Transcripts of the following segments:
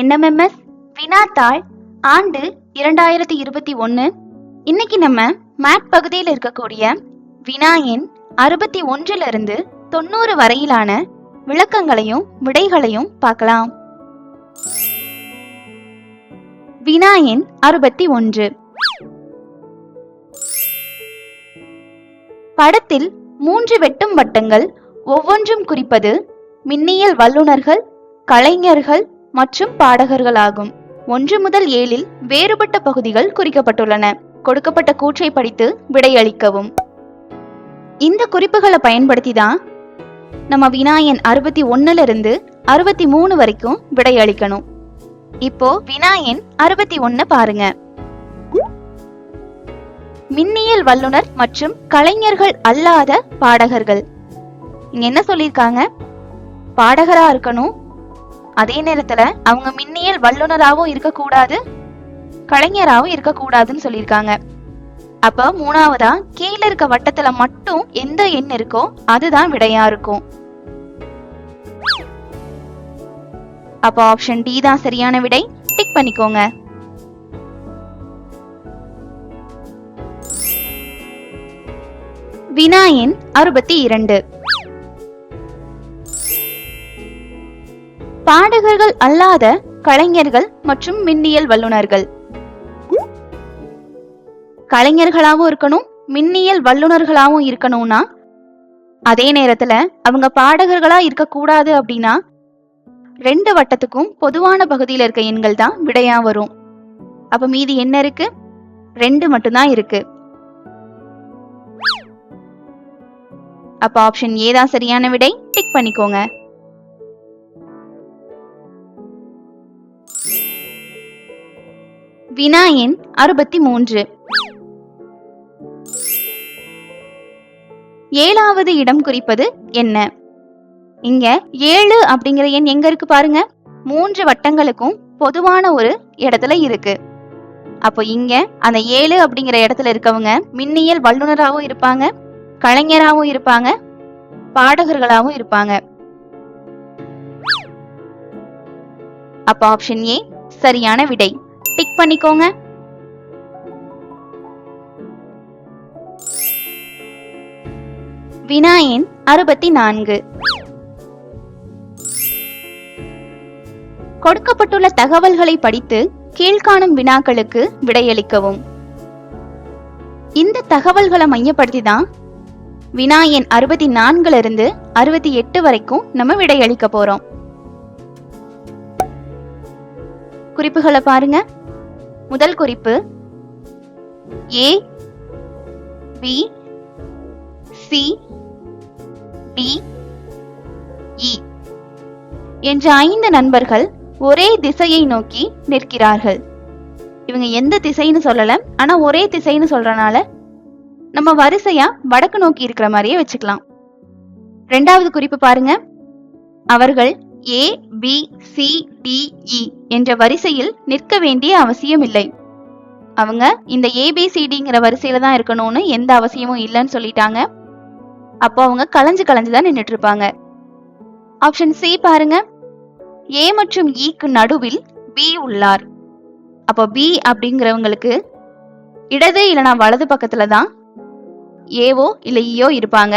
NMMS வினாத்தாள் ஆண்டு இரண்டாயிரத்தி இருபத்தி ஒன்று இன்னைக்கு நம்ம மேட் பகுதியில் இருக்கக்கூடிய வினா எண் அறுபத்தி ஒன்றிலிருந்து தொண்ணூறு வரையிலான விளக்கங்களையும் விடைகளையும் பார்க்கலாம். வினா எண் அறுபத்தி ஒன்று. படத்தில் மூன்று வெட்டும் வட்டங்கள் ஒவ்வொன்றும் குறிப்பது மின்னியல் வல்லுனர்கள் கலைஞர்கள் மற்றும் பாடகர்களாகும். ஒன்று முதல் ஏழில் வேறுபட்ட பகுதிகள் குறிக்கப்பட்டுள்ளன. கொடுக்கப்பட்ட கூற்றை படித்து விடையளிக்கவும். இந்த குறிப்புகளை பயன்படுத்தி தான் நம்ம வினாயன் அறுபத்தி ஒன்னுல இருந்து அறுபத்தி மூணு வரைக்கும் விடையளிக்கணும். இப்போ வினாயன் அறுபத்தி ஒன்னு பாருங்க. மின்னியல் வல்லுனர் மற்றும் கலைஞர்கள் அல்லாத பாடகர்கள். இங்க என்ன சொல்லியிருக்காங்க? பாடகரா இருக்கணும் அதே நேரத்துல அவங்க மின்னியல் வல்லுனராகவும் இருக்கக்கூடாது கலைஞராகவும் இருக்கக்கூடாதுன்னு சொல்லியிருக்காங்க. அப்ப மூணாவதா கீழே இருக்க வட்டத்துல மட்டும் எந்த எண் இருக்கோ அதுதான் விடையா இருக்கும். அப்ப ஆப்ஷன் டி தான் சரியான விடை. டிக் பண்ணிக்கோங்க. வினாயின் அறுபத்தி இரண்டு. பாடகர்கள் அல்லாத கலைஞர்கள் மற்றும் மின்னியல் வல்லுனர்கள் கலைஞர்களாகவும் இருக்கணும் மின்னியல் வல்லுநர்களாகவும் இருக்கணும்னா அதே நேரத்துல அவங்க பாடகர்களா இருக்கக்கூடாது அப்படின்னா ரெண்டு வட்டத்துக்கும் பொதுவான பகுதியில் இருக்க எண்கள் தான் விடையா வரும். அப்ப மீதி என்ன இருக்கு? ரெண்டு மட்டும்தான் இருக்கு. அப்ப ஆப்ஷன் ஏதான் சரியான விடை. டிக் பண்ணிக்கோங்க. வினா எண் அறுபத்தி மூன்று ஏழாவது இடம் குறிப்பது என்ன? இங்க ஏழு அப்படிங்கிற எண் எங்க இருக்கு பாருங்க. மூன்று வட்டங்களுக்கும் பொதுவான ஒரு இடத்துல இருக்கு. அப்போ இங்க அந்த ஏழு அப்படிங்கிற இடத்துல இருக்கவங்க மின்னியல் வல்லுநராகவும் இருப்பாங்க கலைஞராகவும் இருப்பாங்க பாடகர்களாகவும் இருப்பாங்க. அப்ப ஆப்ஷன் ஏ சரியான விடை. டிக் பண்ணிக்கோங்க. வினாயின் அறுபத்தி நான்கு கொடுக்கப்பட்டுள்ள தகவல்களை படித்து கீழ்காணும் வினாக்களுக்கு விடையளிக்கவும். இந்த தகவல்களை மையப்படுத்தி தான் வினா எண் அறுபத்தி நான்குல இருந்து அறுபத்தி எட்டு வரைக்கும் நம்ம விடையளிக்க போறோம். குறிப்புகளை பாருங்க. முதல் குறிப்பு A B C D E என்ற ஐந்து நண்பர்கள் ஒரே திசையை நோக்கி நிற்கிறார்கள். இவங்க எந்த திசைன்னு சொல்லல ஆனா ஒரே திசைன்னு சொல்றனால நம்ம வரிசையா வடக்கு நோக்கி இருக்கிற மாதிரியே வச்சுக்கலாம். ரெண்டாவது குறிப்பு பாருங்க. அவர்கள் ஏ பி சி டிஇ என்ற வரிசையில் நிற்க வேண்டிய அவசியம் இல்லை அவங்க இந்த ஏபிசிடிங்கிற வரிசையில தான் இருக்கணும்னு எந்த அவசியமும் இல்லைன்னு சொல்லிட்டாங்க. அப்போ அவங்க கலைஞ்சு கலைஞ்சு தான் நின்றுட்டு இருப்பாங்க ஆப்ஷன் சி பாருங்க. ஏ மற்றும் e ஈக்கு நடுவில் பி உள்ளார். அப்போ பி அப்படிங்கிறவங்களுக்கு இடது இல்லைனா வலது பக்கத்துல தான் ஏவோ இல்லை ஈயோ e இருப்பாங்க.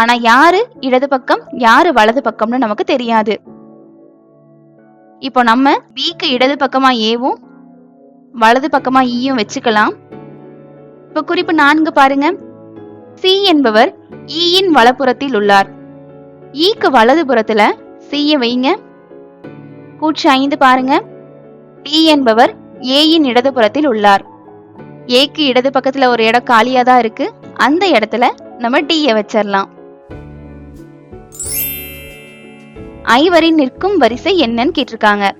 ஆனா யாரு இடது பக்கம் யாரு வலது பக்கம்னு நமக்கு தெரியாது. இப்போ நம்ம பிக்கு இடது பக்கமா ஏவும் வலது பக்கமா ஈயும் வச்சுக்கலாம். இப்போ குறிப்பு நான்கு பாருங்க. சி என்பவர் ஈயின் வலப்புறத்தில் உள்ளார். ஈக்கு வலது புறத்துல சிய வைங்க. கூற்று ஐந்து பாருங்க. டி என்பவர் ஏயின் இடது புறத்தில் உள்ளார். ஏக்கு இடது பக்கத்துல ஒரு இடம் காலியா தான் இருக்கு. அந்த இடத்துல நம்ம டிய வச்சிடலாம் ஐவரின் நிற்கும் வரிசை என்னன்னு கேட்டிருக்காங்க.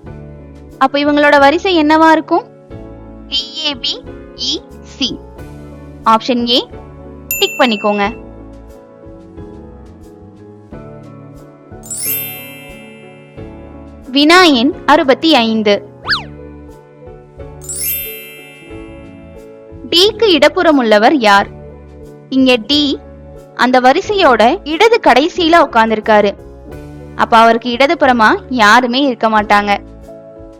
அப்ப இவங்களோட வரிசை என்னவா இருக்கும்? DAB E C option A tick பண்ணிக்கோங்க. வினா எண் அறுபத்தி ஐந்து. டிக்கு இடப்புறம் உள்ளவர் யார்? இங்க டி அந்த வரிசையோட இடது கடைசியில உட்கார்ந்திருக்காரு. அப்ப அவருக்கு இடதுபுறமா யாருமே இருக்க மாட்டாங்க.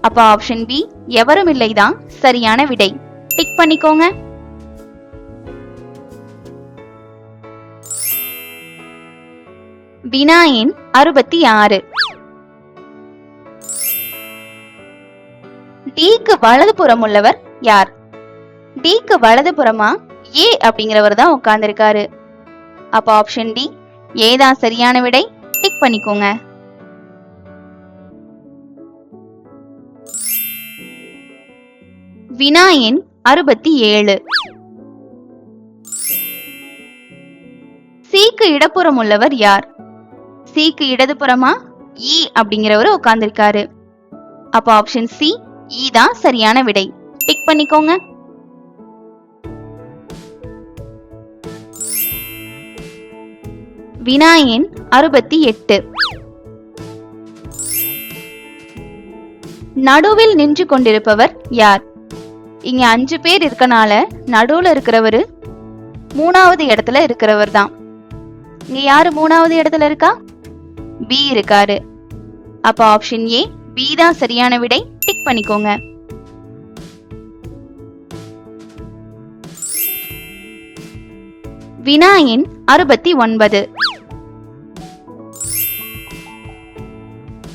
அப்ப ஆப்ஷன் பி எவரும் இல்லைதான் சரியான விடை. டிக் பண்ணிக்கோங்க. வினா எண் அறுபத்தி ஆறு. டிக்கு வலதுபுறம் உள்ளவர் யார்? டிக்கு வலதுபுறமா ஏ அப்படிங்கிறவர் தான் உட்கார்ந்திருக்காரு. அப்ப ஆப்ஷன் டி ஏதான் சரியான விடை டிக் பண்ணிக்கோங்க. வினா எண் அறுபத்தி ஏழு. சீக்கு இடப்புறம் உள்ளவர் யார்? சீக்கு இடதுபுறமா? E இ அப்படிங்கிறவர் உட்கார்ந்திருக்காரு. அப்ப ஆப்ஷன் சி இ தான் சரியான விடை. டிக் பண்ணிக்கோங்க. வினா எண் அறுபத்தி எட்டு. நடுவில் நின்று கொண்டிருப்பவர் யார்? இங்க அஞ்சு பேர் இருக்கனால நடுவுல இருக்கிறவரு மூணாவது இடத்துல இருக்கிறவர் தான். இங்க யாரு மூணாவது இடத்துல இருக்கா? பி இருக்காரு. அப்ப ஆப்ஷன் ஏ பி தான் சரியான விடை. டிக் பண்ணிக்கோங்க. வினா எண் அறுபத்தி ஒன்பது.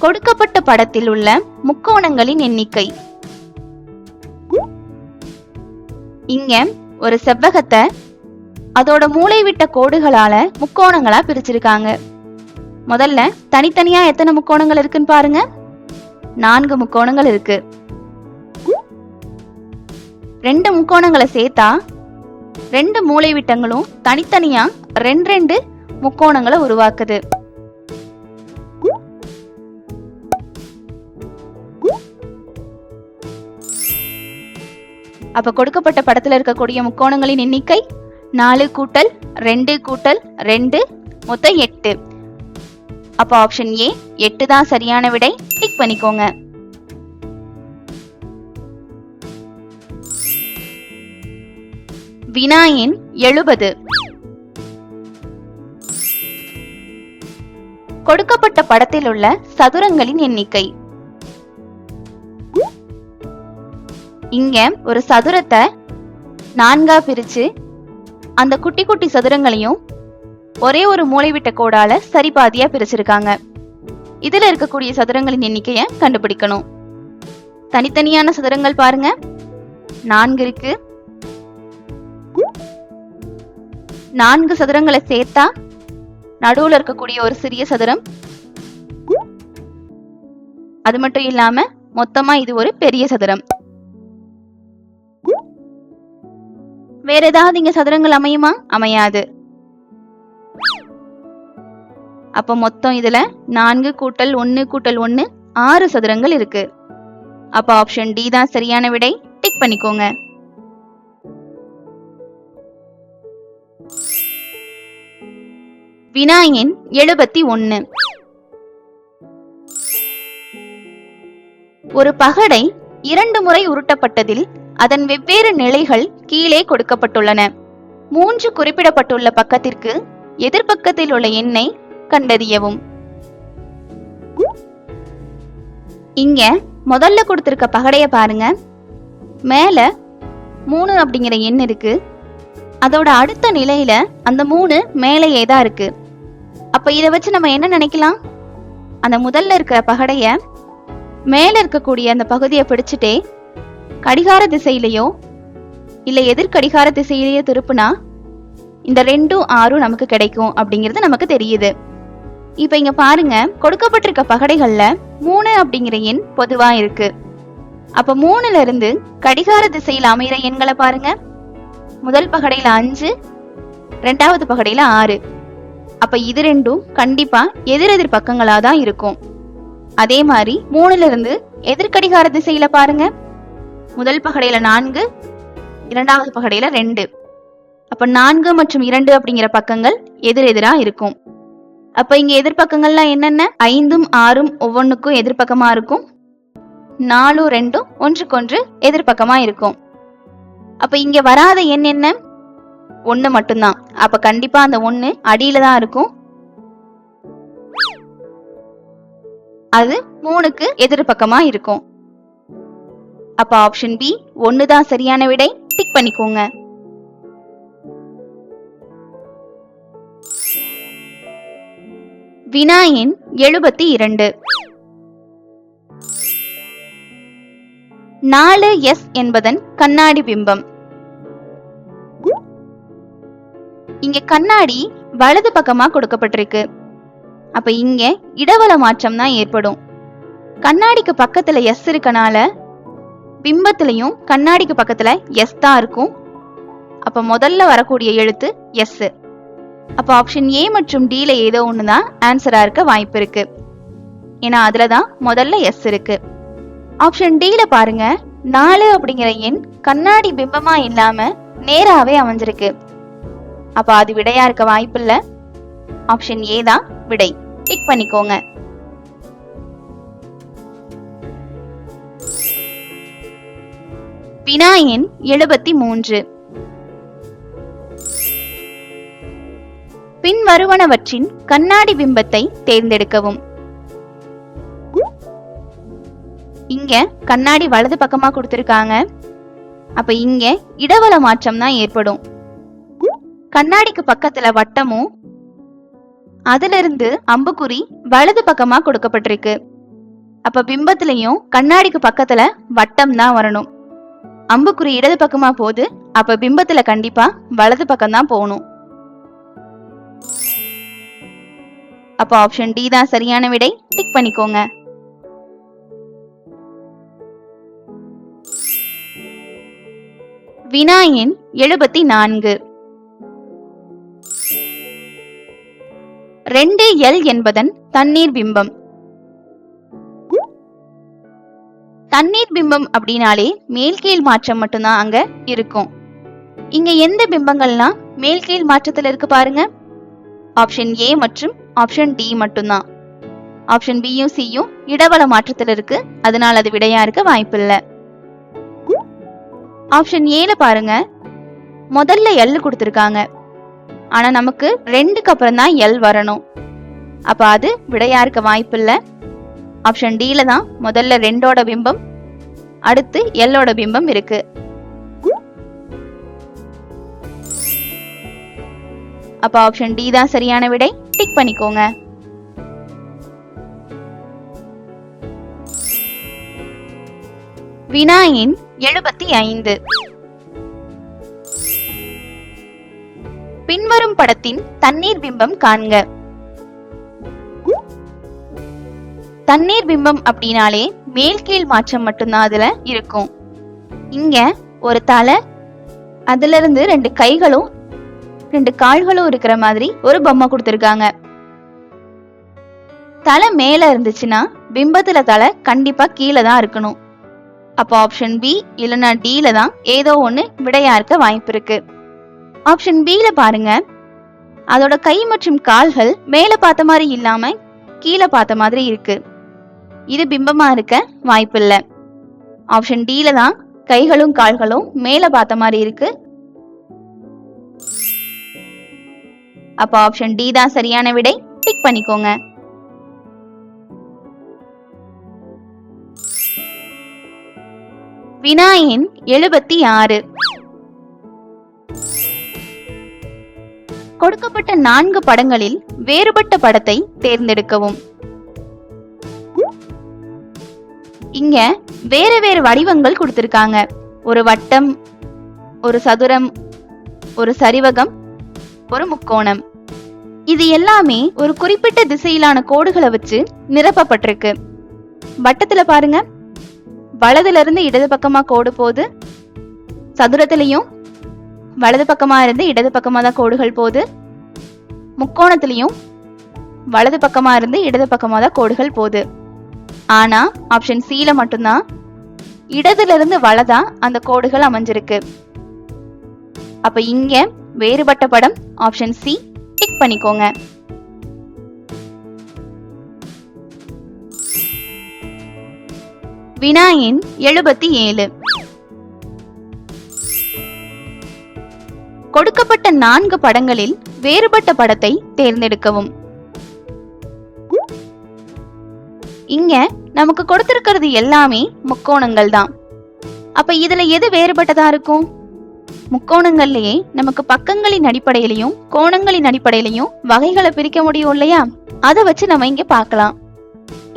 கொடுக்கப்பட்ட படத்தில் உள்ள முக்கோணங்களின் எண்ணிக்கை. இங்க ஒரு செவ்வகத்தை அதோட மூளைவிட்ட கோடுகளால முக்கோணங்களா பிரிச்சிருக்காங்க. முதல்ல தனித்தனியா எத்தனை முக்கோணங்கள் இருக்குன்னு பாருங்க. நான்கு முக்கோணங்கள் இருக்கு. ரெண்டு முக்கோணங்களை சேர்த்தா ரெண்டு மூளை விட்டங்களும் தனித்தனியா ரெண்டு ரெண்டு முக்கோணங்களை உருவாக்குது. அப்ப கொடுக்கப்பட்ட படத்துல இருக்கக்கூடிய முக்கோணங்களின் எண்ணிக்கை நாலு கூட்டல் ரெண்டு கூட்டல் ரெண்டு மொத்தம் எட்டு. அப்ப ஆப்ஷன் ஏ எட்டு தான் சரியான விடை. டிக் பண்ணிக்கோங்க. வினா எண் எழுபது. கொடுக்கப்பட்ட படத்தில் உள்ள சதுரங்களின் எண்ணிக்கை. இங்க ஒரு சதுரத்தை நான்கா பிரிச்சு அந்த குட்டி குட்டி சதுரங்களையும் ஒரே ஒரு மூளைவிட்ட கோடால சரி பாதியா பிரிச்சிருக்காங்க. இதுல இருக்கக்கூடிய சதுரங்களின் எண்ணிக்கைய கண்டுபிடிக்கணும். தனித்தனியான சதுரங்கள் பாருங்க. நான்கு இருக்கு. நான்கு சதுரங்களை சேர்த்தா நடுவுல இருக்கக்கூடிய ஒரு சிறிய சதுரம். அது மட்டும் இல்லாம மொத்தமா இது ஒரு பெரிய சதுரம். வேற ஏதாவது இங்க சதுரங்கள் அமையுமா? அமையாது. அப்ப மொத்தம் இதுல நான்கு கூட்டல் ஒன்னு கூட்டல் ஒன்னு ஆறு சதுரங்கள் இருக்கு. அப்ப ஆப்ஷன் டி தான் சரியான விடை. டிக் பண்ணிக்கோங்க. வினாயின் எழுபத்தி ஒன்னு. ஒரு பகடை இரண்டு முறை உருட்டப்பட்டதில் அதன் வெவ்வேறு நிலைகள் கீழே கொடுக்கப்பட்டுள்ளன. மூன்று குறிப்பிடப்பட்டுள்ள பக்கத்திற்கு எதிர்பக்கத்தில் உள்ள எண்ணை கண்டறியவும். இங்க முதல்ல கொடுத்திருக்க பகடைய பாருங்க. மேல மூணு அப்படிங்கிற எண் இருக்கு. அதோட அடுத்த நிலையில அந்த மூணு மேலேயே தான் இருக்கு. அப்ப இதை வச்சு நம்ம என்ன நினைக்கலாம்? அந்த முதல்ல இருக்கிற பகடைய மேல இருக்கக்கூடிய அந்த பகுதியை பிடிச்சிட்டே கடிகார திசையிலையோ இல்லை எதிர்கடிகார திசையிலேயோ திருப்புனா இந்த ரெண்டும் ஆறும் நமக்கு கிடைக்கும் அப்படிங்கிறது நமக்கு தெரியுது. இப்ப இங்க பாருங்க கொடுக்கப்பட்டிருக்க பகடைகள்ல மூணு அப்படிங்கிற எண் பொதுவா இருக்கு. அப்ப மூணுல இருந்து கடிகார திசையில் அமைகிற எண்களை பாருங்க. முதல் பகடையில அஞ்சு ரெண்டாவது பகடையில ஆறு. அப்ப இது ரெண்டும் கண்டிப்பா எதிரெதிர் பக்கங்களா தான் இருக்கும். அதே மாதிரி மூணுல இருந்து எதிர்கடிகார திசையில பாருங்க. முதல் பகடையில நான்கு இரண்டாவது பகடையில ரெண்டு. அப்ப நான்கு மற்றும் இரண்டு அப்படிங்கிற பக்கங்கள் எதிரெதிரா இருக்கும். அப்ப இங்க எதிர்பக்கங்கள்லாம் என்னென்ன? ஐந்தும் ஆறும் ஒவ்வொன்றுக்கும் எதிர்பக்கமா இருக்கும். நாலும் ரெண்டும் ஒன்றுக்கொன்று எதிர்பக்கமா இருக்கும். அப்ப இங்க வராத எண் என்ன? மட்டும்தான். அப்ப கண்டிப்பா அந்த ஒன்று அடியில தான் இருக்கும். அது மூணுக்கு எதிர்பக்கமா இருக்கும். அப்ப ஆப்ஷன் பி ஒன்னு தான் சரியான விடை டிக் பண்ணிக்கோங்க. வினா எண் எழுபத்தி இரண்டு. நாலு எஸ் என்பதன் கண்ணாடி பிம்பம். இங்க கண்ணாடி வலது பக்கமா கொடுக்கப்பட்டிருக்கு. அப்ப இங்க இடவள மாற்றம் தான் ஏற்படும். கண்ணாடிக்கு பக்கத்துல எஸ் இருக்கனால பிம்பத்திலையும் கண்ணாடிக்கு பக்கத்துல எஸ் தான் இருக்கும். அப்ப முதல்ல வரக்கூடிய எழுத்து எஸ் அப்ப ஆப்ஷன் ஏ மற்றும் டில ஏதோ ஒன்று தான் ஆன்சரா இருக்க வாய்ப்பு இருக்கு. ஏன்னா அதுல தான் முதல்ல எஸ் இருக்கு. ஆப்ஷன் டில பாருங்க. நாலு அப்படிங்கிற எண் கண்ணாடி பிம்பமா இல்லாம நேராவே அமைஞ்சிருக்கு. அப்ப அது விடையா இருக்க வாய்ப்பில்ல ஆப்ஷன் ஏ தான் விடை. டிக் பண்ணிக்கோங்க. வினா எண் எழுபத்தி மூன்று பின்வருவனவற்றின் கண்ணாடி பிம்பத்தை தேர்ந்தெடுக்கவும். இங்க கண்ணாடி வலது பக்கமா கொடுத்திருக்காங்க. அப்ப இங்க இடவள மாற்றம் தான் ஏற்படும். கண்ணாடிக்கு பக்கத்துல வட்டமும் அதிலிருந்து அம்புக்குறி வலது பக்கமா கொடுக்கப்பட்டிருக்கு. அப்ப பிம்பத்திலையும் கண்ணாடிக்கு பக்கத்துல வட்டம் தான் வரணும். அம்புக்குறி இடது பக்கமா போகுது அப்ப பிம்பத்துல கண்டிப்பா வலது பக்கம் தான் போகணும். அப்ப ஆப்ஷன் டி தான் சரியான விடை டிக் பண்ணிக்கோங்க. வினாயின் எழுபத்தி நான்கு. ரெண்டு எல் என்பதன் தண்ணீர் பிம்பம். தண்ணீர் பிம்பம் அப்படின்னாலே மேல் கீழ் மாற்றம் மட்டும்தான் அங்க இருக்கும். இங்க எந்த பிம்பங்கள்லாம் மேல் கீழ் மாற்றத்துல இருக்கு பாருங்க. ஆப்ஷன் ஏ மற்றும் ஆப்ஷன் டி மட்டும்தான். ஆப்ஷன் பியும் சியும் இடவள மாற்றத்துல இருக்கு. அதனால அது விடையா இருக்க வாய்ப்பில்லை. ஆப்ஷன் ஏல பாருங்க. முதல்ல எல் கொடுத்துருக்காங்க. ஆனா நமக்கு ரெண்டுக்கு அப்புறம் தான் எல் வரணும். அப்ப அது விடையா இருக்க வாய்ப்பில்லை ஆப்ஷன் டில தான் முதல்ல ரெண்டோட பிம்பம் அடுத்து எல்லோட பிம்பம் இருக்கு. அப்ப ஆப்ஷன் டி தான் சரியான விடை. டிக் பண்ணிக்கோங்க. வினாயின் எழுபத்தி ஐந்து. பின்வரும் படத்தின் தண்ணீர் பிம்பம் காண்க. தண்ணீர் பிம்பம் அப்படின்னாலே மேல் கீழ் மாற்றம் மட்டும்தான் அதுல இருக்கும். இங்க ஒரு தலை அதுல இருந்து ரெண்டு கைகளும் ரெண்டு கால்களும் இருக்கிற மாதிரி ஒரு பொம்மை கொடுத்துருக்காங்க. தலை மேல இருந்துச்சுன்னா பிம்பத்துல தலை கண்டிப்பா கீழே தான் இருக்கணும். அப்போ ஆப்ஷன் பி இல்லைன்னா டில தான் ஏதோ ஒன்று விடையா இருக்க வாய்ப்பு இருக்கு. ஆப்ஷன் பில பாருங்க. அதோட கை மற்றும் கால்கள் மேல பார்த்த மாதிரி இல்லாம கீழே பார்த்த மாதிரி இருக்கு. இது பிம்பமா இருக்க வாய்ப்பில்லை. ஆப்ஷன் டில தான் கைகளும் கால்களும் மேல பார்த்த மாதிரி இருக்கு. அப்ப ஆப்ஷன் டி தான் சரியான விடை. டிக் பண்ணிக்கோங்க. வினாயின் எழுபத்தி ஆறு. கொடுக்கப்பட்ட நான்கு படங்களில் வேறுபட்ட படத்தை தேர்ந்தெடுக்கவும். இங்க வேற வேறு வடிவங்கள் கொடுத்திருக்காங்க. ஒரு வட்டம் ஒரு சதுரம் ஒரு சரிவகம் ஒரு முக்கோணம். இது எல்லாமே ஒரு குறிப்பிட்ட திசையிலான கோடுகளை வச்சு நிரப்பப்பட்டிருக்கு. வட்டத்துல பாருங்க. வலதுல இருந்து இடது பக்கமா கோடு போகுது சதுரத்திலையும் வலது பக்கமாக இருந்து இடது பக்கமாக தான் கோடுகள் போகுது. முக்கோணத்துலேயும் வலது பக்கமாக இருந்து இடது பக்கமாக தான் கோடுகள் போகுது. ஆனால் ஆப்ஷன் சியில் மட்டும்தான் இடதுலேருந்து வலதா அந்த கோடுகள் அமைஞ்சிருக்கு. அப்போ இங்கே வேறுபட்ட படம் ஆப்ஷன் சி டிக் பண்ணிக்கோங்க. வினாயின் எழுபத்தி ஏழு. கொடுக்கப்பட்ட நான்கு படங்களில் வேறுபட்ட படத்தை தேர்ந்தெடுக்கவும். இங்க நமக்கு கொடுத்திருக்கிறது எல்லாமே முக்கோணங்கள் தான் அப்ப இதுல எது வேறுபட்டதா இருக்கும்? முக்கோணங்கள்லயே நமக்கு பக்கங்களின் அடிப்படையிலையும் கோணங்களின் அடிப்படையிலையும் வகைகளை பிரிக்க முடியும் இல்லையா? அதை வச்சு நம்ம இங்க பார்க்கலாம்.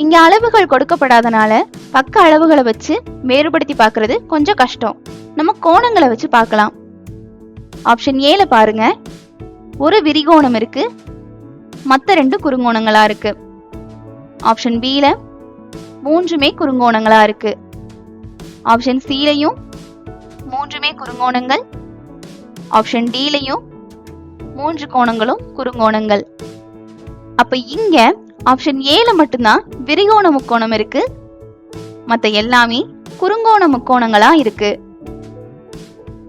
இங்க அளவுகள் கொடுக்கப்படாதனால பக்க அளவுகளை வச்சு வேறுபடுத்தி பார்க்கிறது கொஞ்சம் கஷ்டம். நம்ம கோணங்களை வச்சு பார்க்கலாம். ஆப்ஷன் ஏல பாருங்க. ஒரு விரிகோணம் இருக்கு. மத்த ரெண்டு குறுங்கோணங்களா இருக்கு. ஆப்ஷன் பில மூன்றுமே குறுங்கோணங்களா இருக்கு. ஆப்ஷன் சிலையும் மூன்றுமே குறுங்கோணங்கள். ஆப்ஷன் டிலையும் மூன்று கோணங்களும் குறுங்கோணங்கள். அப்ப இங்க ஆப்ஷன் ஏல மட்டும்தான் விரிகோண முக்கோணம் இருக்கு. மத்த எல்லாமே குறுங்கோண முக்கோணங்களா இருக்கு.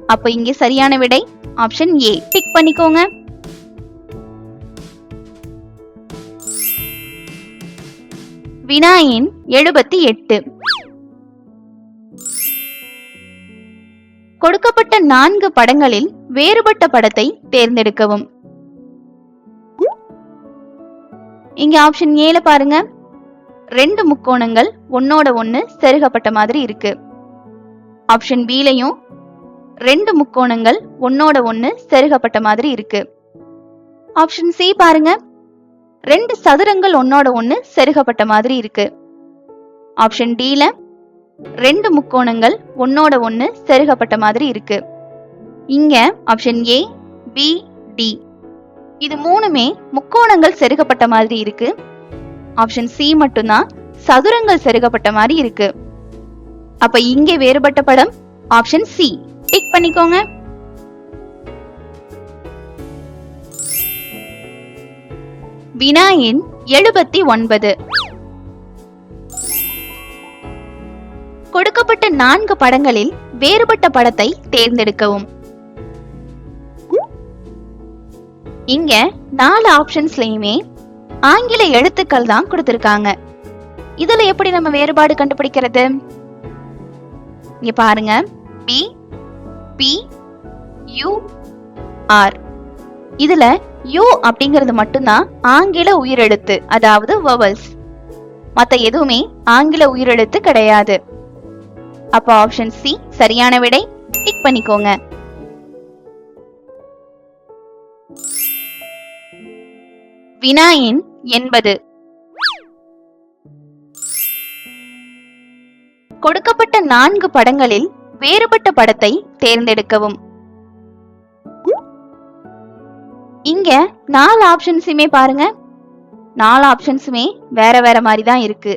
அப்ப இங்க சரியான விடை ஆப்ஷன் ஏ. டிக் பண்ணிக்கோங்க. வினாயின் எழுபத்தி எட்டு. கொடுக்கப்பட்ட நான்கு படங்களில் வேறுபட்ட படத்தை தேர்ந்தெடுக்கவும். இங்க ஆப்ஷன் ஏல பாருங்க. ரெண்டு முக்கோணங்கள் ஒன்னோட ஒன்னு செருகப்பட்ட மாதிரி இருக்கு. ஆப்ஷன் பிலையும் ரெண்டு முக்கோணங்கள் ஒன்னோட ஒன்னு செருகப்பட்ட மாதிரி இருக்கு. ஆப்ஷன் சி பாருங்க. ரெண்டு சதுரங்கள் ஒன்னோட ஒன்னு செருகப்பட்ட மாதிரி இருக்கு. ஆப்ஷன் டில ரெண்டு முக்கோணங்கள் ஒன்னோட ஒன்னு செருகப்பட்ட மாதிரி இருக்கு. இங்க ஆப்ஷன் ஏ பி டி இது மூணுமே முக்கோணங்கள் செருகப்பட்ட மாதிரி இருக்கு. ஆப்ஷன் சி மட்டும்தான் சதுரங்கள் செருகப்பட்ட மாதிரி இருக்கு. அப்ப இங்கே வேறுபட்ட படம் ஆப்ஷன் சி டிக் பண்ணிக்கோங்க. வினா எண் எழுபத்தி ஒன்பது. கொடுக்கப்பட்ட நான்கு படங்களில் வேறுபட்ட படத்தை தேர்ந்தெடுக்கவும். இங்க நாலு ஆப்ஷன்ஸ்லயுமே ஆங்கில எழுத்துக்கள் தான் கொடுத்திருக்காங்க. இதுல எப்படி நம்ம வேறுபாடு கண்டுபிடிக்கிறது? இங்க பாருங்க. பி பி யூ ஆர் இதுல யூ அப்படிங்கிறது மட்டும்தான் ஆங்கில உயிரெழுத்து அதாவது வவல்ஸ் மத்த எதுவுமே ஆங்கில உயிரெழுத்து கிடையாது. அப்ப ஆப்ஷன் சி சரியான விடை டிக் பண்ணிக்கோங்க. வினா எண் எண்பது. கொடுக்கப்பட்ட நான்கு படங்களில் வேறுபட்ட படத்தை தேர்ந்தெடுக்கவும். இங்க நாலு ஆப்ஷன்ஸுமே பாருங்க. நாலு ஆப்ஷன்ஸுமே வேற வேற மாதிரி தான் இருக்கு.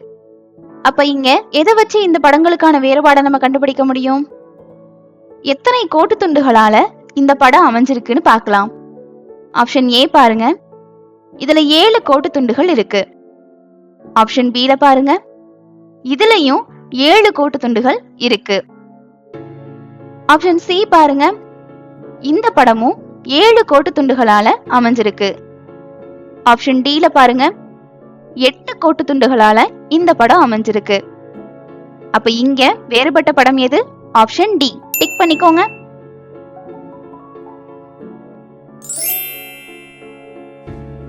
அப்ப இங்க எதை வச்சு இந்த படங்களுக்கான வேறுபாடை நம்ம கண்டுபிடிக்க முடியும்? எத்தனை கோட்டு துண்டுகளால இந்த படம் அமைஞ்சிருக்குன்னு பார்க்கலாம். ஆப்ஷன் ஏ பாருங்க. இதுல ஏழு கோட்டு துண்டுகள் இருக்கு. ஆப்ஷன் பில பாருங்க. இதுலயும் ஏழு கோட்டு துண்டுகள் இருக்கு. ஆப்ஷன் சி பாருங்க. இந்த படமும் ஏழு கோட்டு துண்டுகளால அமைஞ்சிருக்கு. ஆப்ஷன் டில பாருங்க. எட்டு கோட்டு துண்டுகளால இந்த படம் அமைஞ்சிருக்கு. அப்ப இங்க வேறுபட்ட படம் எது? ஆப்ஷன் டி டிக் பண்ணிக்கோங்க.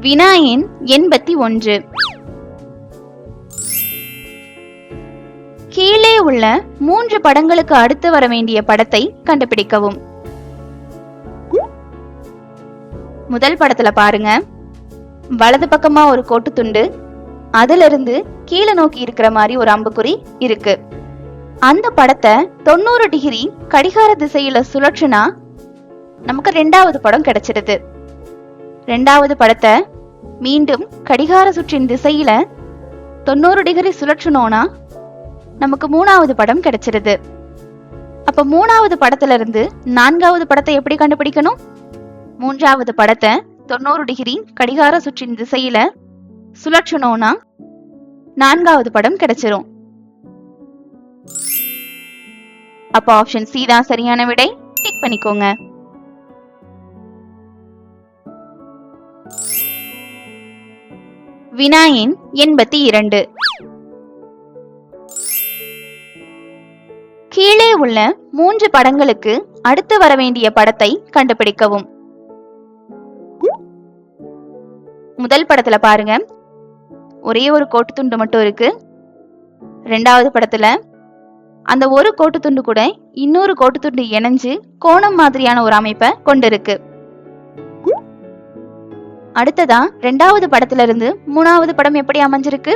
வினாயின் எண்பத்தி ஒன்று. உள்ள மூன்று படங்களுக்கு அடுத்து வர வேண்டிய படத்தை கண்டுபிடிக்கவும். முதல் படத்துல பாருங்க. வலது பக்கமா ஒரு கோட்டு துண்டு அதுல இருந்து கீழே நோக்கி இருக்கிற மாதிரி ஒரு அம்புக்குறி இருக்கு. அந்த படத்தை தொண்ணூறு டிகிரி கடிகார திசையில சுழற்றுனா நமக்கு ரெண்டாவது படம் கிடைச்சிருது. ரெண்டாவது படத்தை மீண்டும் கடிகார சுற்றின் திசையில தொண்ணூறு டிகிரி சுழற்றுனோனா நமக்கு மூணாவது படம் கிடைச்சிருது. அப்ப மூணாவது படத்துல இருந்து நான்காவது படத்தை எப்படி கண்டுபிடிக்கணும்? மூன்றாவது படத்தை தொண்ணூறு டிகிரி கடிகார சுற்றின் திசையில சுழற்றணும்னா நான்காவது படம் கிடைச்சிரும். அப்ப ஆப்ஷன் சி தான் சரியான விடை. டிக் பண்ணிக்கோங்க. வினாயின் எண்பத்தி இரண்டு. கீழே உள்ள மூன்று படங்களுக்கு அடுத்து வர வேண்டிய படத்தை கண்டுபிடிக்கவும். முதல் படத்துல பாருங்க. ஒரே ஒரு கோட்டு துண்டு மட்டும் இருக்கு. ரெண்டாவது படத்துல அந்த ஒரு கோட்டு துண்டு கூட இன்னொரு கோட்டு துண்டு இணைஞ்சு கோணம் மாதிரியான ஒரு அமைப்பை கொண்டிருக்கு. அடுத்ததா ரெண்டாவது படத்துல இருந்து மூணாவது படம் எப்படி அமைஞ்சிருக்கு?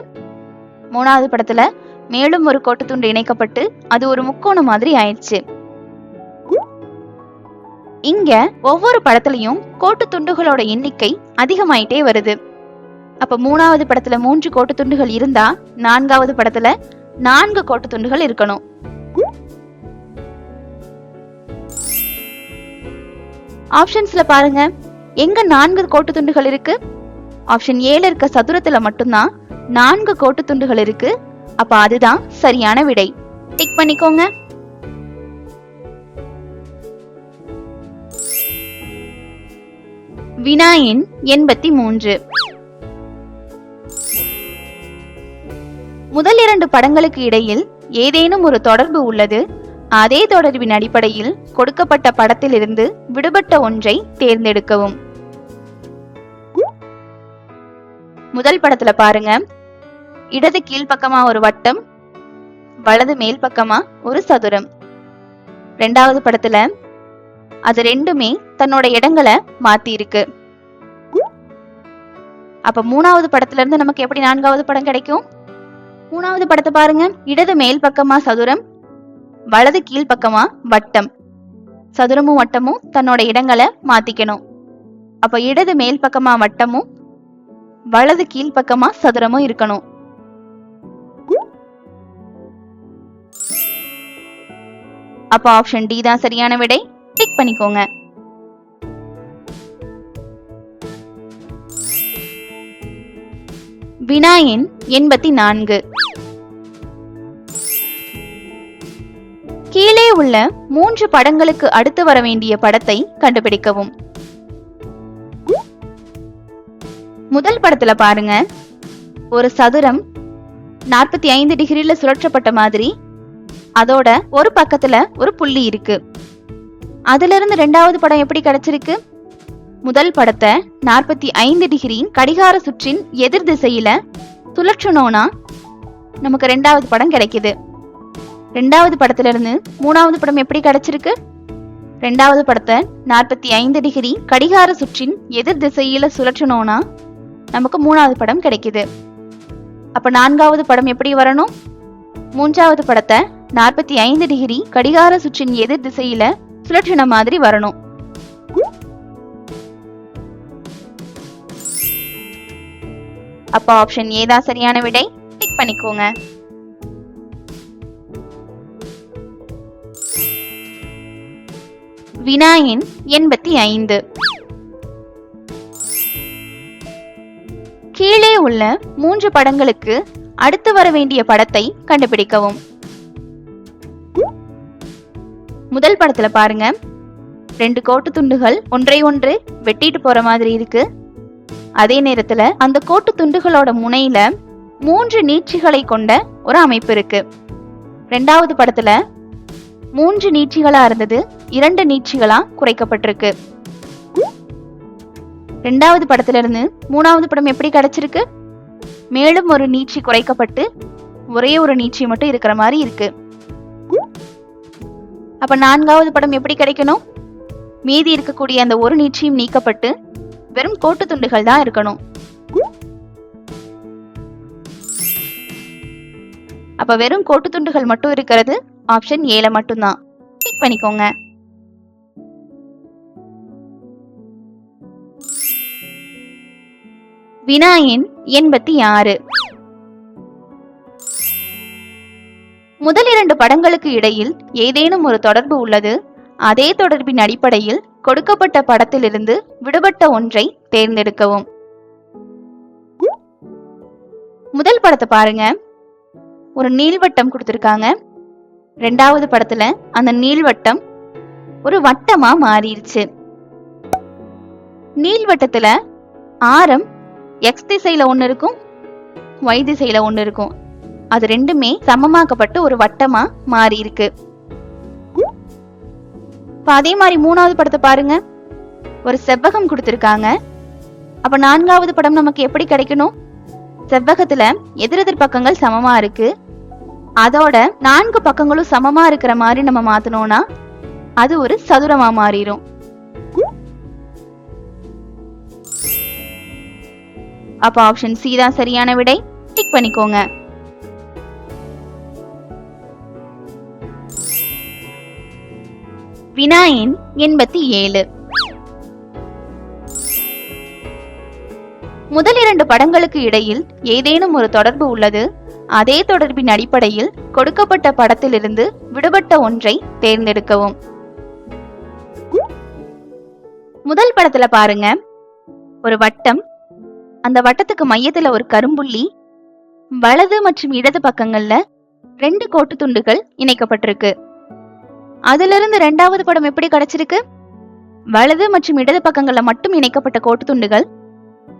மூணாவது படத்துல மேலும் ஒரு கோட்டு துண்டு இணைக்கப்பட்டு அது ஒரு முக்கோணம் மாதிரி ஆயிடுச்சு. இங்க ஒவ்வொரு படத்துலயும் கோட்டு துண்டுகளோட எண்ணிக்கை அதிகமாயிட்டே வருது. அப்ப மூணாவது படத்துல மூன்று கோட்டு துண்டுகள் இருந்தா நான்காவது படத்துல நான்கு கோட்டு துண்டுகள் இருக்கணும். ஆப்ஷன்ஸ்ல பாருங்க. எங்க நான்கு கோட்டு துண்டுகள் இருக்கு? ஆப்ஷன் ஏல இருக்க சதுரத்துல மட்டும்தான் நான்கு கோட்டு துண்டுகள் இருக்கு. அப்ப அதுதான் சரியான விடை. டிக் பண்ணிக்கோங்க. வினாயின் எண்பத்தி மூன்று முதல் இரண்டு படங்களுக்கு இடையில் ஏதேனும் ஒரு தொடர்பு உள்ளது. அதே தொடர்பின் அடிப்படையில் கொடுக்கப்பட்ட படத்திலிருந்து விடுபட்ட ஒன்றை தேர்ந்தெடுக்கவும். முதல் படத்துல பாருங்க. இடது கீழ் பக்கமா ஒரு வட்டம் வலது மேல் பக்கமா ஒரு சதுரம். ரெண்டாவது படத்துல அது ரெண்டுமே தன்னோட இடங்களை மாத்தி இருக்கு அப்ப மூணாவது படத்துல இருந்து நமக்கு எப்படி நான்காவது படம் கிடைக்கும்? மூணாவது படத்தை பாருங்க. இடது மேல் பக்கமா சதுரம் வலது கீழ் பக்கமா வட்டம். சதுரமும் வட்டமும் தன்னோட இடங்களை மாத்திக்கணும். அப்ப இடது மேல் பக்கமா வட்டமும் வலது கீழ் பக்கமா சதுரமும் இருக்கணும். அப்ப ஆப்ஷன் டி தான் சரியான விடை? டிக் பண்ணிக்கோங்க. வினாயின் எண்பத்தி நான்கு கீழே உள்ள மூன்று படங்களுக்கு அடுத்து வர வேண்டிய படத்தை கண்டுபிடிக்கவும். முதல் படத்துல பாருங்க. ஒரு சதுரம் நாற்பத்தி ஐந்து டிகிரியில சுழற்றப்பட்ட மாதிரி அதோட ஒரு பக்கத்துல ஒரு புள்ளி இருக்கு. அதுல இருந்து ரெண்டாவது படம் எப்படி கிடைச்சிருக்கு? முதல் படத்தை நாற்பத்தி ஐந்து டிகிரி கடிகார சுற்றின் எதிர் திசையில சுழற்றணும்னா நமக்கு ரெண்டாவது படம் கிடைக்குது. ரெண்டாவது படத்துல இருந்து மூணாவது படம் எப்படி கிடைச்சிருக்கு? ரெண்டாவது படத்தை நாற்பத்தி ஐந்து டிகிரி கடிகார சுற்றின் எதிர் திசையில சுழற்றணும்னா நமக்கு மூணாவது படம் கிடைக்குது. அப்ப நான்காவது படம் எப்படி வரணும்? மூன்றாவது படத்தை நாற்பத்தி ஐந்து டிகிரி கடிகார சுற்றின் எதிர் திசையில சுழற்றின மாதிரி வரணும். அப்ப ஆப்ஷன் ஏ சரியான விடை. டிக் பண்ணிக்கோங்க. வினாயின் எண்பத்தி ஐந்து. கீழே உள்ள மூன்று படங்களுக்கு அடுத்து வர வேண்டிய படத்தை கண்டுபிடிக்கவும். முதல் படத்துல பாருங்க. ரெண்டு கோட்டு துண்டுகள் ஒன்றை ஒன்று வெட்டிட்டு போற மாதிரி இருக்கு. அதே நேரத்துல அந்த கோட்டு துண்டுகளோட முனையில மூன்று நீட்சிகளை கொண்ட ஒரு அமைப்பு இருக்கு. ரெண்டாவது படத்துல மூன்று நீட்சிகளா இருந்தது இரண்டு நீட்சிகளா குறைக்கப்பட்டிருக்கு. ரெண்டாவது படத்துல இருந்து மூணாவது படம் எப்படி கிடைச்சிருக்கு? மேலும் ஒரு நீட்சி குறைக்கப்பட்டு ஒரே ஒரு நீட்சி மட்டும் இருக்கிற மாதிரி இருக்கு. அப்ப நான்காவது படம் எப்படி கிடைக்கணும்? மீதி இருக்கக்கூடிய அந்த ஒரு நீட்சியும் நீக்கப்பட்டு வெறும் கோட்டு துண்டுகள் தான் இருக்கணும். அப்ப வெறும் கோட்டு துண்டுகள் மட்டும் இருக்கிறது ஆப்ஷன் ஏல மட்டும்தான். டிக் பண்ணிக்கோங்க. வினாயின் எண்பத்தி ஆறு. முதல் இரண்டு படங்களுக்கு இடையில் ஏதேனும் ஒரு தொடர்பு உள்ளது. அதே தொடர்பின் அடிப்படையில் கொடுக்கப்பட்ட படத்திலிருந்து விடுபட்ட ஒன்றை தேர்ந்தெடுக்கவும். முதல் படத்தை பாருங்க. ஒரு நீள்வட்டம் கொடுத்துருக்காங்க. ரெண்டாவது படத்துல அந்த நீள்வட்டம் ஒரு வட்டமா மாறிடுச்சு. நீள்வட்டத்துல ஆரம் எக்ஸ் திசையில ஒன்னு இருக்கும் ஒய் திசையில ஒன்னு இருக்கும். அது ரெண்டுமே சமமாக்கப்பட்டு ஒரு வட்டமா மாறி இருக்கு. அதே மாதிரி மூணாவது படத்தை பாருங்க. ஒரு செவ்வகம் கொடுத்திருக்காங்க. அப்ப நான்காவது படம் நமக்கு எப்படி கிடைக்கணும்? செவ்வகத்துல எதிரெதிர் பக்கங்கள் சமமா இருக்கு. அதோட நான்கு பக்கங்களும் சமமா இருக்கிற மாதிரி நம்ம மாத்தணும்னா அது ஒரு சதுரமா மாறிடும் அப்ப ஆப்ஷன் சி தான் சரியான விடை. டிக் பண்ணிக்கோங்க. வினாயின் எண்பத்தி ஏழு. முதல் இரண்டு படங்களுக்கு இடையில் ஏதேனும் ஒரு தொடர்பு உள்ளது? அதே தொடர்பின் அடிப்படையில் கொடுக்கப்பட்ட படத்திலிருந்து விடுபட்ட ஒன்றை தேர்ந்தெடுக்கவும். முதல் படத்துல பாருங்க. ஒரு வட்டம். அந்த வட்டத்துக்கு மையத்துல ஒரு கரும்புள்ளி. வலது மற்றும் இடது பக்கங்கள்ல ரெண்டு கோட்டு துண்டுகள் இணைக்கப்பட்டிருக்கு. அதிலிருந்து ரெண்டாவது படம் எப்படி கிடைச்சிருக்கு? வலது மற்றும் இடது பக்கங்கள்ல மட்டும் இணைக்கப்பட்ட கோட்டு துண்டுகள்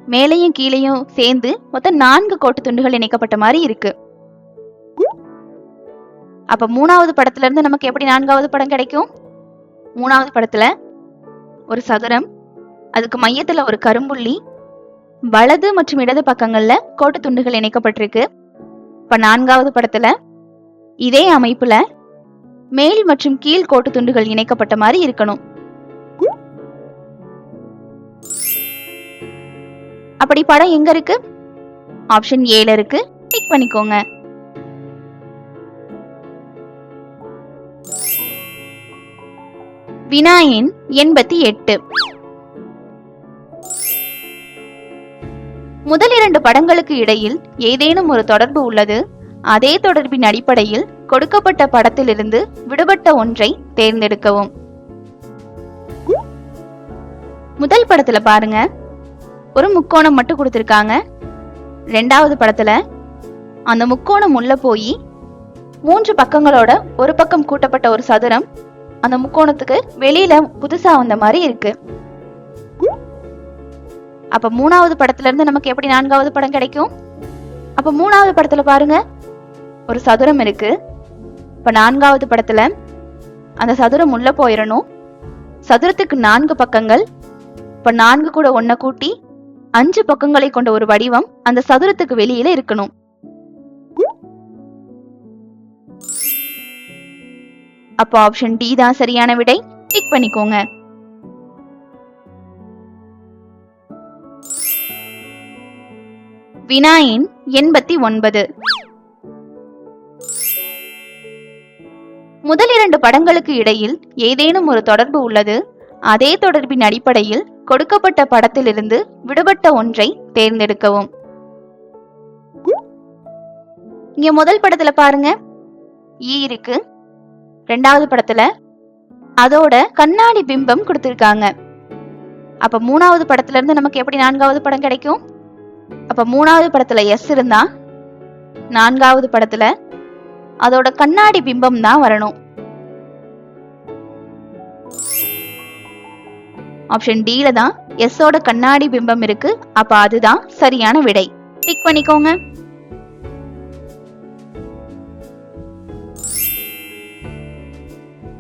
மேலையும் கீழையும் சேர்ந்து மொத்தம் நான்கு கோட்டு துண்டுகள் இணைக்கப்பட்ட மாதிரி இருக்கு. அப்ப மூணாவது படத்துல இருந்து நமக்கு எப்படி நான்காவது படம் கிடைக்கும்? மூணாவது படத்துல ஒரு சதுரம் அதுக்கு மையத்துல ஒரு கரும்புள்ளி வலது மற்றும் இடது பக்கங்கள்ல கோட்டு துண்டுகள் இணைக்கப்பட்டிருக்கு. இப்ப நான்காவது படத்துல இதே அமைப்புல மேல் மற்றும் கீழ் கோட்டு துண்டுகள் இணைக்கப்பட்ட மாதிரி இருக்கணும். அப்படி படம் எங்க இருக்கு? ஆப்ஷன் ஏல இருக்கு. டிக் பண்ணிக்கோங்க. வினாயின் எண்பத்தி எட்டு. முதல் இரண்டு படங்களுக்கு இடையில் ஏதேனும் ஒரு தொடர்பு உள்ளது. அதே தொடர்பின் அடிப்படையில் கொடுக்கப்பட்ட படத்திலிருந்து விடுபட்ட ஒன்றை தேர்ந்தெடுக்கவும். முதல் படத்துல பாருங்க. ஒரு முக்கோணம் மட்டும் கொடுத்துருக்காங்க. ரெண்டாவது படத்துல அந்த முக்கோணம் உள்ள போய் மூன்று பக்கங்களோட ஒரு பக்கம் கூட்டப்பட்ட ஒரு சதுரம் அந்த முக்கோணத்துக்கு வெளியில புதுசா வந்த மாதிரி இருக்கு. அப்ப மூணாவது படத்துல இருந்து நமக்கு எப்படி நான்காவது படம் கிடைக்கும்? அப்ப மூணாவது படத்துல பாருங்க. ஒரு சதுரம் இருக்கு. இப்ப நான்காவது படத்துல அந்த சதுரம் உள்ள போயிடணும் சதுரத்துக்கு நான்கு பக்கங்கள். இப்ப நான்கு கூட ஒன்ன கூட்டி அஞ்சு பக்கங்களை கொண்ட ஒரு வடிவம் அந்த சதுரத்துக்கு வெளியில இருக்கணும். அப்போ ஆப்ஷன் டி தான் சரியான விடை. டிக் பண்ணிக்கோங்க. வினாயின் எண்பத்தி ஒன்பது. முதல் இரண்டு படங்களுக்கு இடையில் ஏதேனும் ஒரு தொடர்பு உள்ளது. அதே தொடர்பின் அடிப்படையில் கொடுக்கப்பட்ட படத்திலிருந்து விடுபட்ட ஒன்றை தேர்ந்தெடுக்கவும். இங்க முதல் படத்துல பாருங்க. ஈ இருக்கு. ரெண்டாவது படத்துல அதோட கண்ணாடி பிம்பம் கொடுத்திருக்காங்க. அப்ப மூணாவது படத்துல இருந்து நமக்கு எப்படி நான்காவது படம் கிடைக்கும்? அப்ப மூணாவது படத்துல எஸ் இருந்தா நான்காவது படத்துல அதோட கண்ணாடி பிம்பம் தான் வரணும். ஆப்ஷன் டில தான் எஸ்ஸோட கண்ணாடி பிம்பம் இருக்கு. அப்ப அதுதான் சரியான விடை. டிக் பண்ணிக்கோங்க.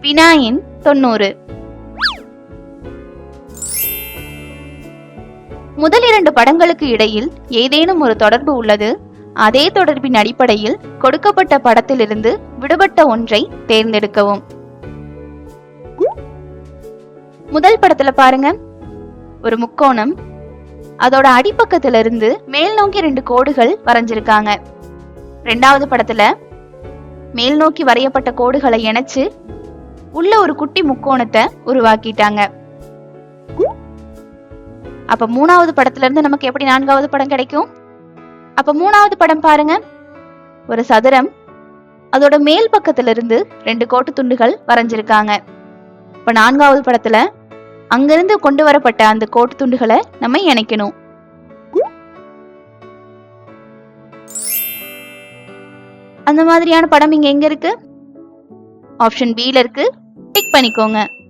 வினாயின் தொண்ணூறு. முதல் இரண்டு படங்களுக்கு இடையில் ஏதேனும் ஒரு தொடர்பு உள்ளது? அதே தொடர்பின் அடிப்படையில் கொடுக்கப்பட்ட படத்திலிருந்து விடுபட்ட ஒன்றை தேர்ந்தெடுக்கவும். முதல் படத்துல பாருங்க. ஒரு முக்கோணம். அதோட அடிப்பக்கத்துல இருந்து மேல் நோக்கி ரெண்டு கோடுகள் வரைஞ்சிருக்காங்க. ரெண்டாவது படத்துல மேல் நோக்கி வரையப்பட்ட கோடுகளை இணைச்சு உள்ள ஒரு குட்டி முக்கோணத்தை உருவாக்கிட்டாங்க. அப்ப மூணாவது படத்துல இருந்து நமக்கு எப்படி நான்காவது படம் கிடைக்கும்? அப்ப மூணாவது படம் பாருங்க. ஒரு சதுரம். அதோட மேல் பக்கத்துல இருந்து ரெண்டு கோட்டு துண்டுகள் வரைஞ்சிருக்காங்க. இப்ப நான்காவது படத்துல அங்கிருந்து கொண்டு வரப்பட்ட அந்த கோட்டு துண்டுகளை நம்ம இணைக்கணும். அந்த மாதிரியான படம் இங்க எங்க இருக்கு? ஆப்ஷன் பில இருக்கு. டிக் பண்ணிக்கோங்க.